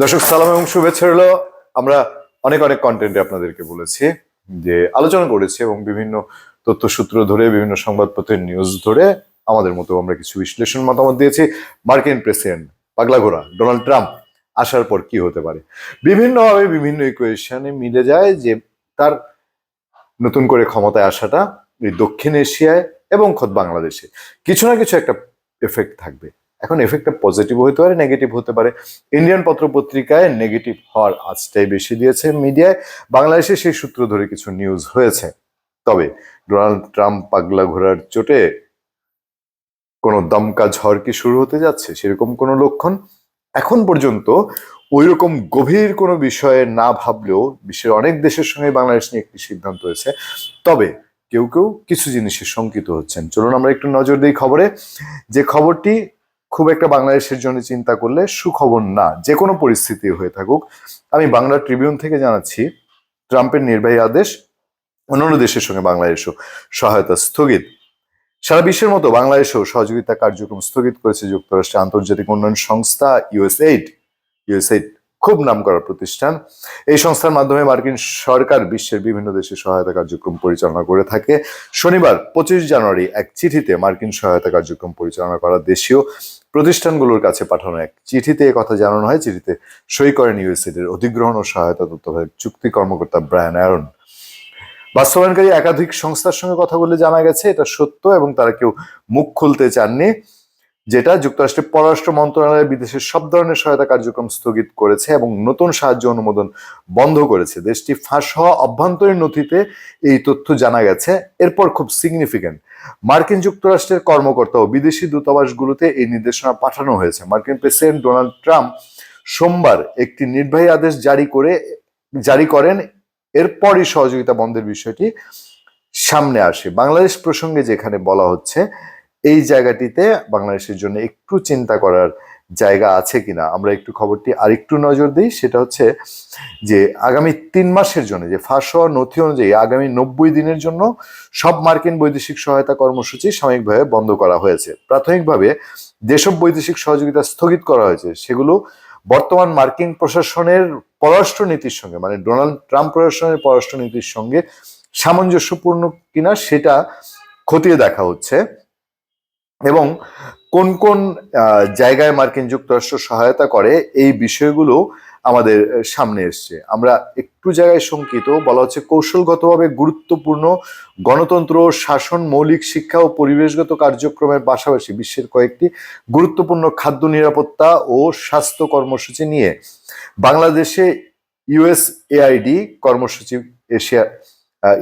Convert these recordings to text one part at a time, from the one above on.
দর্শক, সালাম এবং শুভেচ্ছা হলো আমরা অনেক অনেক কন্টেন্টে আপনাদেরকে বলেছি, যে আলোচনা করেছি এবং বিভিন্ন তথ্যসূত্র ধরে, বিভিন্ন সংবাদপত্রের নিউজ ধরে আমাদের মতো আমরা কিছু বিশ্লেষণ মতামত দিয়েছি। মার্কিন প্রেসিডেন্ট পাগলা ঘোড়া ডোনাল্ড ট্রাম্প আসার পর কি হতে পারে? বিভিন্নভাবে বিভিন্ন ইকুয়েশনে মিলে যায় যে তার নতুন করে ক্ষমতায় আসাটা এই দক্ষিণ এশিয়ায় এবং খোদ বাংলাদেশে। কিছু না কিছু একটা এফেক্ট থাকবে। এখন এফেক্টটা পজিটিভ হতে পারে নেগেটিভ হতে পারে। ইন্ডিয়ান পত্রপত্রিকায় নেগেটিভ হওয়ার আজটাই বেশি দিয়েছে মিডিয়ায় বাংলাদেশে সেই সূত্র ধরে কিছু নিউজ হয়েছে। তবে ডোনাল্ড ট্রাম্প পাগলা ঘোরার চোটে কোনো দমকা ঝড় কি শুরু হতে যাচ্ছে সেরকম কোনো লক্ষণ? এখন পর্যন্ত ওই রকম গভীর কোনো বিষয়ে না ভাবলেও বিশ্বের অনেক দেশের সঙ্গে বাংলাদেশ নিয়ে একটি সিদ্ধান্ত হয়েছে। তবে কেউ কেউ কিছু জিনিসে শঙ্কিত হচ্ছেন। চলুন আমরা একটু নজর দিই খবরে। যে খবরটি খুব একটা বাংলাদেশের জন্য চিন্তা করলে সুখবর না, যে কোনো পরিস্থিতি হয়ে থাকুক। আমি বাংলা ট্রিবিউন থেকে জানাচ্ছি, ট্রাম্পের নির্বাহী আদেশ, অন্যান্য দেশের সঙ্গে বাংলাদেশও সহায়তা স্থগিত। সারা বিশ্বের মতো বাংলাদেশেও সহযোগিতা কার্যক্রম স্থগিত করেছে যুক্তরাষ্ট্রের আন্তর্জাতিক উন্নয়ন সংস্থা, ইউএসএইড। ইউএসএইড খুব নামকরা প্রতিষ্ঠান। এই সংস্থার মাধ্যমে মার্কিন সরকার বিশ্বের বিভিন্ন দেশে সহায়তা কার্যক্রম পরিচালনা করে থাকে। শনিবার পঁচিশ জানুয়ারি এক চিঠিতে মার্কিন সহায়তা কার্যক্রম পরিচালনা করা দেশীয় প্রতিষ্ঠানগুলোর কাছে পাঠানো এক চিঠিতে কথা জানানো হয়। চিঠিতে সই করেন ইউএসএড এর অধিগ্রহণ ও সহায়তা তত্ত্বাবধায়ক চুক্তি কর্মকর্তা ব্রায়ান অ্যারন। বাস্তবায়নকারী একাধিক সংস্থার সঙ্গে কথা বলে জানা গেছে, এটা সত্য এবং তারা কেউ মুখ খুলতে চাননি। যেটা যুক্তরাষ্ট্রের পররাষ্ট্র মন্ত্রণালয় বিদেশের সব ধরনের সহায়তা কার্যক্রম স্থগিত করেছে এবং নতুন সাহায্য অনুমোদন বন্ধ করেছে। দেশটি ফাঁস হওয়া অভ্যন্তরীণ নথিতে এই তথ্য জানা গেছে। এরপর খুব সিগনিফিক্যান্ট মার্কিন যুক্তরাষ্ট্রের কর্মকর্তা ও বিদেশি দূতাবাসগুলোতে এই নির্দেশনা পাঠানো হয়েছে। মার্কিন প্রেসিডেন্ট ডোনাল্ড ট্রাম্প সোমবার একটি নির্বাহী আদেশ জারি করে, জারি করেন। এরপরই সহযোগিতা বন্ধের বিষয়টি সামনে আসে। বাংলাদেশ প্রসঙ্গে যেখানে বলা হচ্ছে এই জায়গাটিতে বাংলাদেশের জন্য একটু চিন্তা করার জায়গা আছে কিনা? আমরা একটু খবরটি আরেকটু নজর দিই, সেটা হচ্ছে যে আগামী তিন মাসের জন্য, যে ফাঁস হওয়া নথি অনুযায়ী আগামী নব্বই দিনের জন্য সব মার্কিন বৈদেশিক সহায়তা কর্মসূচি সাময়িকভাবে বন্ধ করা হয়েছে। প্রাথমিকভাবে যেসব বৈদেশিক সহযোগিতা স্থগিত করা হয়েছে, সেগুলো বর্তমান মার্কিন প্রশাসনের পররাষ্ট্র নীতির সঙ্গে মানে ডোনাল্ড ট্রাম্প প্রশাসনের পররাষ্ট্র নীতির সঙ্গে সামঞ্জস্যপূর্ণ কিনা সেটা খতিয়ে দেখা হচ্ছে। এবং কোন কোন জায়গায় মার্কিন যুক্তরাষ্ট্র সহায়তা করে এই বিষয়গুলো আমাদের সামনে এসছে। আমরা একটু জায়গায় শঙ্কিত, বলা হচ্ছে কৌশলগতভাবে গুরুত্বপূর্ণ গণতন্ত্র, শাসন, মৌলিক শিক্ষা ও পরিবেশগত কার্যক্রমের পাশাপাশি বিশ্বের কয়েকটি গুরুত্বপূর্ণ খাদ্য নিরাপত্তা ও স্বাস্থ্য কর্মসূচি নিয়ে বাংলাদেশে ইউএসএআইডি কর্মসূচি, এশিয়া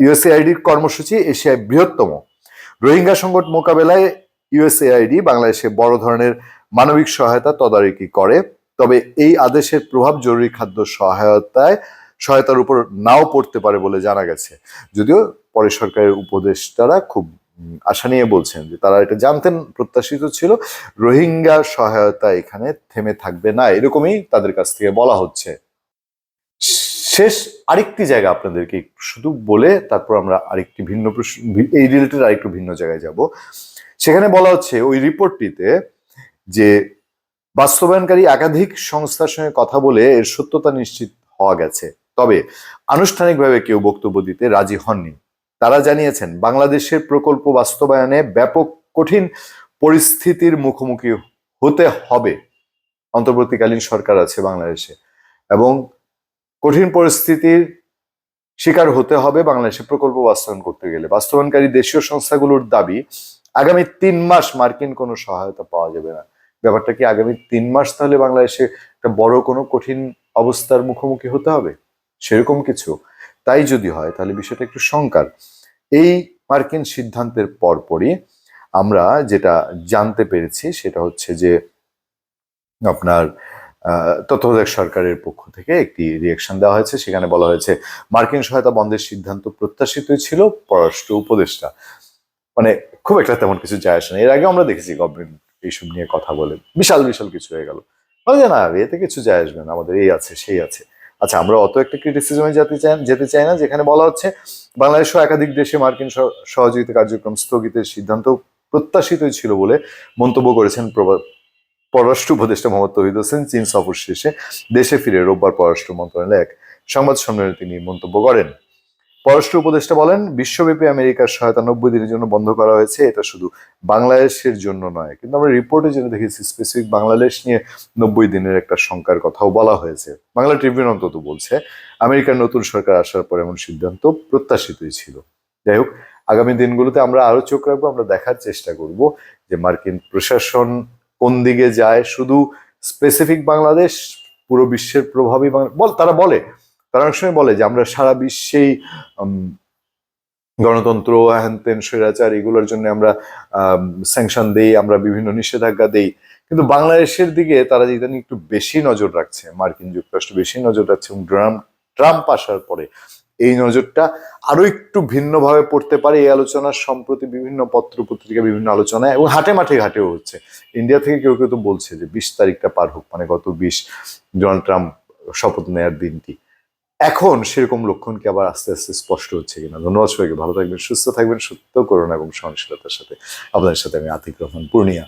ইউএসএআইডির কর্মসূচি এশিয়ায় বৃহত্তম। রোহিঙ্গা সংকট মোকাবেলায় ইউএসএআইডি বাংলাদেশে বড় ধরনের মানবিক সহায়তা তদারকি করে, তবে এই আদেশের প্রভাব জরুরি খাদ্য সহায়তায়, সহায়তার উপর নাও পড়তে পারে বলে জানা গেছে। যদিও পরে সরকারের উপদেষ্টারা খুব আশা নিয়ে বলছেন যে তারা এটা জানতেন, প্রত্যাশিত ছিল, রোহিঙ্গা সহায়তা এখানে থেমে থাকবে না, এরকমই তাদের কাছ থেকে বলা হচ্ছে। শেষ আরেকটি জায়গা আপনাদেরকে শুধু বলে তারপর আমরা আরেকটি ভিন্ন প্রশ্ন, এই রিলেটেড আরেকটু ভিন্ন জায়গায় যাব। সেখানে বলা হচ্ছে ওই রিপোর্টটিতে যে বাস্তবায়নকারী একাধিক সংস্থার সঙ্গে কথা বলে এর সত্যতা নিশ্চিত হওয়া গেছে। তবে আনুষ্ঠানিকভাবে কেউ বক্তব্য দিতে রাজি হননি। তারা জানিয়েছেন, বাংলাদেশের প্রকল্প বাস্তবায়নে ব্যাপক কঠিন পরিস্থিতির মুখোমুখি হতে হবে। অন্তর্বর্তীকালীন সরকার আছে বাংলাদেশে এবং কঠিন পরিস্থিতির শিকার হতে হবে বাংলাদেশে প্রকল্প বাস্তবায়ন করতে গেলে। বাস্তবায়নকারী দেশীয় সংস্থাগুলোর দাবি আগামী তিন মাস মার্কিন কোনো সহায়তা পাওয়া যাবে না। ব্যাপারটা কি আগামী তিন মাস তাহলে বাংলাদেশে একটা বড় কোনো কঠিন অবস্থার মুখোমুখি হতে হবে? সেরকম কিছু। তাই যদি হয়, তাহলে বিষয়টা একটু শঙ্কার। এই মার্কিন সিদ্ধান্তের পরপরই আমরা যেটা জানতে পেরেছি, সেটা হচ্ছে যে আপনার তত্ত্বাবধায়ক সরকারের পক্ষ থেকে একটি রিয়েকশন দেওয়া হয়েছে। সেখানে বলা হয়েছে, মার্কিন সহায়তা বন্ধের সিদ্ধান্ত প্রত্যাশিতই ছিল পররাষ্ট্র উপদেষ্টা। মানে খুব একটা তেমন কিছু যায় আসে না। এর আগে আমরা দেখেছি গভর্নমেন্ট এইসব নিয়ে কথা বলে। বিশাল বিশাল কিছু হয়ে গেল। বলে যে না, এতে কিছু যায় আসবে না, আমাদের এই আছে, সেই আছে। আচ্ছা আমরা অত একটা ক্রিটিসিজমে যেতে চাই যেতে চাই না, যেখানে বলা হচ্ছে বাংলাদেশ সহ একাধিক দেশে মার্কিন সহ- সহযোগিতা কার্যক্রম স্থগিতের সিদ্ধান্ত প্রত্যাশিতই ছিল বলে মন্তব্য করেছেন পররাষ্ট্র উপদেষ্টা মোহাম্মদ তহিদ হোসেন চীন সফর শেষে দেশে ফিরে রোববার পররাষ্ট্র মন্ত্রণালয়ে এক সংবাদ সম্মেলনে তিনি মন্তব্য করেন। পররাষ্ট্র উপদেষ্টা বলেন, বিশ্বব্যাপী আমেরিকার সহায়তা নব্বই দিনের জন্য বন্ধ করা হয়েছে। এটা শুধু বাংলাদেশের জন্য নয়, কিন্তু আমরা রিপোর্টে যেটা দেখেছি স্পেসিফিক বাংলাদেশ নিয়ে নব্বই দিনের একটা শঙ্কার কথাও বলা হয়েছে। বাংলা ট্রিবিউন অন্তত বলছে, আমেরিকার নতুন সরকার আসার পর এমন সিদ্ধান্ত প্রত্যাশিতই ছিল। যাই হোক, আগামী দিনগুলোতে আমরা আরও চোখ রাখব, আমরা দেখার চেষ্টা করব যে মার্কিন প্রশাসন কোন দিকে যায়। শুধু স্পেসিফিক বাংলাদেশ, পুরো বিশ্বের প্রভাবী বাংলা- বল তারা বলে তারা অনেক সময় বলে যে আমরা সারা বিশ্বেই গণতন্ত্র গণতন্ত্র হ্যানতেন স্বৈরাচার এগুলোর জন্য আমরা স্যাংশন দেই, আমরা বিভিন্ন নিষেধাজ্ঞা দেই। কিন্তু বাংলাদেশের দিকে তারা ইদানিং একটু বেশি নজর রাখছে, মার্কিন যুক্তরাষ্ট্র বেশি নজর রাখছে এবং ট্রাম্প ট্রাম্প আসার পরে এই নজরটা আরও একটু ভিন্নভাবে পড়তে পারে এই আলোচনার সম্প্রতি বিভিন্ন পত্র পত্রিকা বিভিন্ন আলোচনায় এবং হাটে মাঠে ঘাটেও হচ্ছে। ইন্ডিয়া থেকে কেউ কেউ তো বলছে যে বিশ তারিখটা পার হোক মানে গত বিশ ডোনাল্ড ট্রাম্প শপথ নেয়ার দিনটি। এখন সেরকম লক্ষণ কি আবার আস্তে আস্তে স্পষ্ট হচ্ছে কিনা? ধন্যবাদ সবাইকে, ভালো থাকবেন, সুস্থ থাকবেন, সত্য করুন এবং সহনশীলতার সাথে আপনাদের সাথে আমি আতিক রহমান, পূর্ণিয়া।